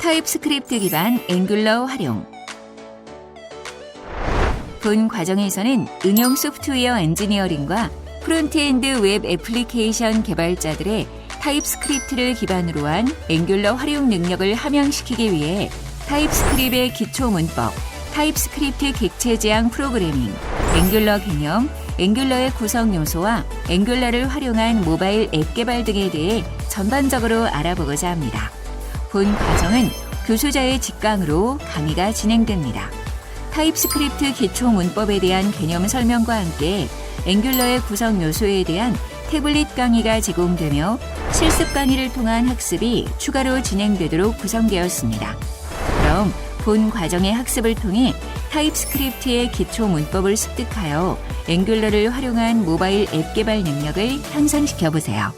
타입스크립트 기반 앵귤러 활용 본 과정에서는 응용 소프트웨어 엔지니어링과 프론트엔드 웹 애플리케이션 개발자들의 타입스크립트를 기반으로 한 앵귤러 활용 능력을 함양시키기 위해 타입스크립트의 기초 문법, 타입스크립트 객체 지향 프로그래밍, 앵귤러 개념, 앵귤러의 구성 요소와 앵귤러를 활용한 모바일 앱 개발 등에 대해 전반적으로 알아보고자 합니다. 본 과정은 교수자의 직강으로 강의가 진행됩니다. 타입스크립트 기초 문법에 대한 개념 설명과 함께 앵귤러의 구성 요소에 대한 태블릿 강의가 제공되며 실습 강의를 통한 학습이 추가로 진행되도록 구성되었습니다. 그럼 본 과정의 학습을 통해 타입스크립트의 기초 문법을 습득하여 앵귤러를 활용한 모바일 앱 개발 능력을 향상시켜 보세요.